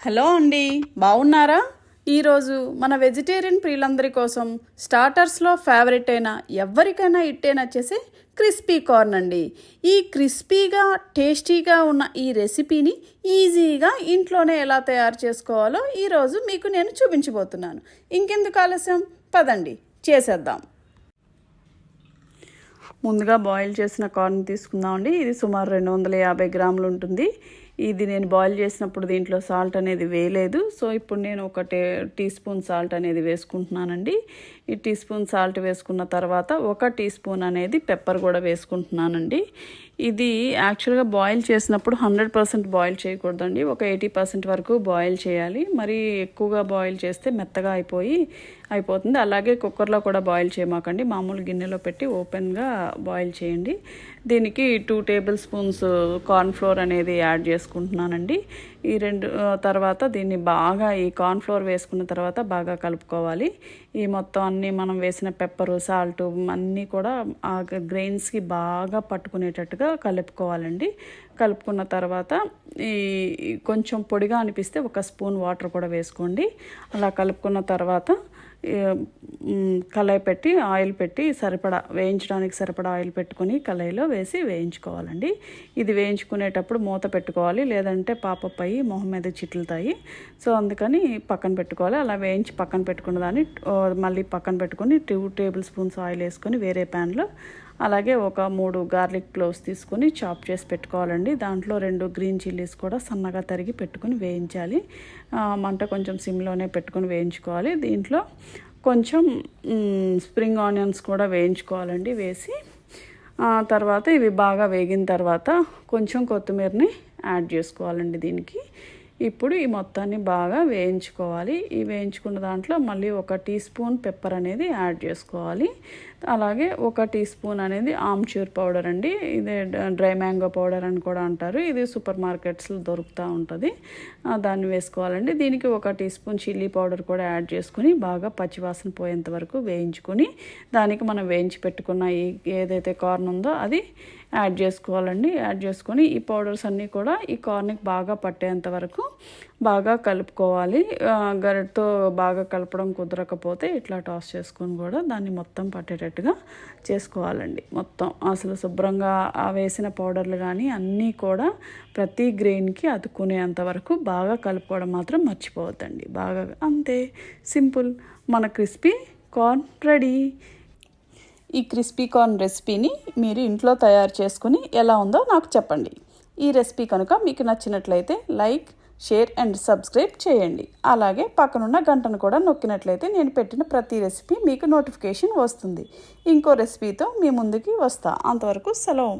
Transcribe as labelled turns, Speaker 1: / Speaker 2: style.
Speaker 1: Hello అండి బాగున్నారా? ఈరోజు మన వెజిటేరియన్ ప్రియులందరి కోసం స్టార్టర్స్లో ఫేవరెట్ అయిన ఎవరికైనా ఇట్టే నచ్చేసి క్రిస్పీ కార్న్ అండి. ఈ క్రిస్పీగా టేస్టీగా ఉన్న ఈ రెసిపీని ఈజీగా ఇంట్లోనే ఎలా తయారు చేసుకోవాలో ఈరోజు మీకు నేను చూపించబోతున్నాను. ఇంకెందుకు ఆలస్యం? పదండి చేసేద్దాం. ముందుగా బాయిల్ చేసిన కార్న్ తీసుకుందామండి. ఇది సుమారు రెండు వందల యాభై గ్రాములు ఉంటుంది. ఇది నేను బాయిల్ చేసినప్పుడు దీంట్లో సాల్ట్ అనేది వేయలేదు. సో ఇప్పుడు నేను ఒక టే టీ స్పూన్ సాల్ట్ అనేది వేసుకుంటున్నానండి. ఈ టీ స్పూన్ సాల్ట్ వేసుకున్న తర్వాత ఒక టీ స్పూన్ అనేది పెప్పర్ కూడా వేసుకుంటున్నానండి. ఇది యాక్చువల్గా బాయిల్ చేసినప్పుడు హండ్రెడ్ పర్సెంట్ బాయిల్ చేయకూడదండి. ఒక ఎయిటీ పర్సెంట్ వరకు బాయిల్ చేయాలి. మరి ఎక్కువగా బాయిల్ చేస్తే మెత్తగా అయిపోయి అయిపోతుంది. అలాగే కుక్కర్లో కూడా బాయిల్ చేయమాకండి. మామూలు గిన్నెలో పెట్టి ఓపెన్గా బాయిల్ చేయండి. దీనికి two tablespoons corn flour అనేది యాడ్ చేసుకుంటున్నానండి ఈ రెండు తర్వాత దీన్ని బాగా ఈ కార్న్ ఫ్లోర్ వేసుకున్న తర్వాత బాగా కలుపుకోవాలి. ఈ మొత్తం అన్నీ మనం వేసిన పెప్పరు సాల్ట్ అన్నీ కూడా ఆ గ్రెయిన్స్కి బాగా పట్టుకునేటట్టుగా కలుపుకోవాలండి. కలుపుకున్న తర్వాత ఈ కొంచెం పొడిగా అనిపిస్తే ఒక స్పూన్ వాటర్ కూడా వేసుకోండి. అలా కలుపుకున్న తర్వాత కళాయి పెట్టి ఆయిల్ పెట్టి సరిపడా వేయించడానికి సరిపడా ఆయిల్ పెట్టుకొని కళాయిలో వేసి వేయించుకోవాలండి. ఇది వేయించుకునేటప్పుడు మూత పెట్టుకోవాలి లేదంటే పాపప్ అయ్యి మొహం మీద చిట్లుతాయి. సో అందుకని పక్కన పెట్టుకోవాలి. అలా వేయించి పక్కన పెట్టుకున్న దాన్ని మళ్ళీ పక్కన పెట్టుకొని టూ టేబుల్ స్పూన్స్ ఆయిల్ వేసుకొని వేరే ప్యాన్లో అలాగే ఒక మూడు గార్లిక్ క్లోవ్స్ తీసుకొని చాప్ చేసి పెట్టుకోవాలండి. దాంట్లో రెండు గ్రీన్ చిల్లీస్ కూడా సన్నగా తరిగి పెట్టుకొని వేయించాలి. మంట కొంచెం సిమ్లోనే పెట్టుకొని వేయించుకోవాలి. దీంట్లో కొంచెం స్ప్రింగ్ ఆనియన్స్ కూడా వేయించుకోవాలండి వేసి. తర్వాత ఇవి బాగా వేగిన తర్వాత కొంచెం కొత్తిమీరని యాడ్ చేసుకోవాలండి దీనికి. ఇప్పుడు ఈ మొత్తాన్ని బాగా వేయించుకోవాలి. ఈ వేయించుకున్న దాంట్లో మళ్ళీ ఒక టీ స్పూన్ పెప్పర్ అనేది యాడ్ చేసుకోవాలి. అలాగే ఒక టీ స్పూన్ అనేది ఆమ్చూర్ పౌడర్ అండి. ఇది డ్రై మ్యాంగో పౌడర్ అని కూడా అంటారు. ఇది సూపర్ మార్కెట్స్లో దొరుకుతూ ఉంటుంది. దాన్ని వేసుకోవాలండి. దీనికి ఒక టీ స్పూన్ చిల్లీ పౌడర్ కూడా యాడ్ చేసుకుని బాగా పచ్చివాసన పోయేంత వరకు వేయించుకొని దానికి మనం వేయించి పెట్టుకున్న ఈ ఏదైతే కార్న్ ఉందో అది యాడ్ చేసుకోవాలండి. యాడ్ చేసుకొని ఈ పౌడర్స్ అన్నీ కూడా ఈ కార్న్కి బాగా పట్టేంత వరకు బాగా కలుపుకోవాలి. గరిటతో బాగా కలపడం కుదరకపోతే ఇట్లా టాస్ చేసుకొని కూడా దాన్ని మొత్తం పట్టేటట్టుగా చేసుకోవాలండి. మొత్తం అసలు శుభ్రంగా వేసిన పౌడర్లు కానీ అన్నీ కూడా ప్రతి గ్రెయిన్కి అతుక్కునేంత వరకు బాగా కలుపుకోవడం మాత్రం మర్చిపోవద్దండి. బాగా అంతే సింపుల్ మన క్రిస్పీ కార్న్ రెడీ. ఈ క్రిస్పీ కార్న్ రెసిపీని మీరు ఇంట్లో తయారు చేసుకుని ఎలా ఉందో నాకు చెప్పండి. ఈ రెసిపీ కనుక మీకు నచ్చినట్లయితే లైక్ షేర్ అండ్ సబ్స్క్రైబ్ చేయండి. అలాగే పక్కనున్న గంటను కూడా నొక్కినట్లయితే నేను పెట్టిన ప్రతి రెసిపీ మీకు నోటిఫికేషన్ వస్తుంది. ఇంకో రెసిపీతో మీ ముందుకి వస్తా. అంతవరకు సెలవు.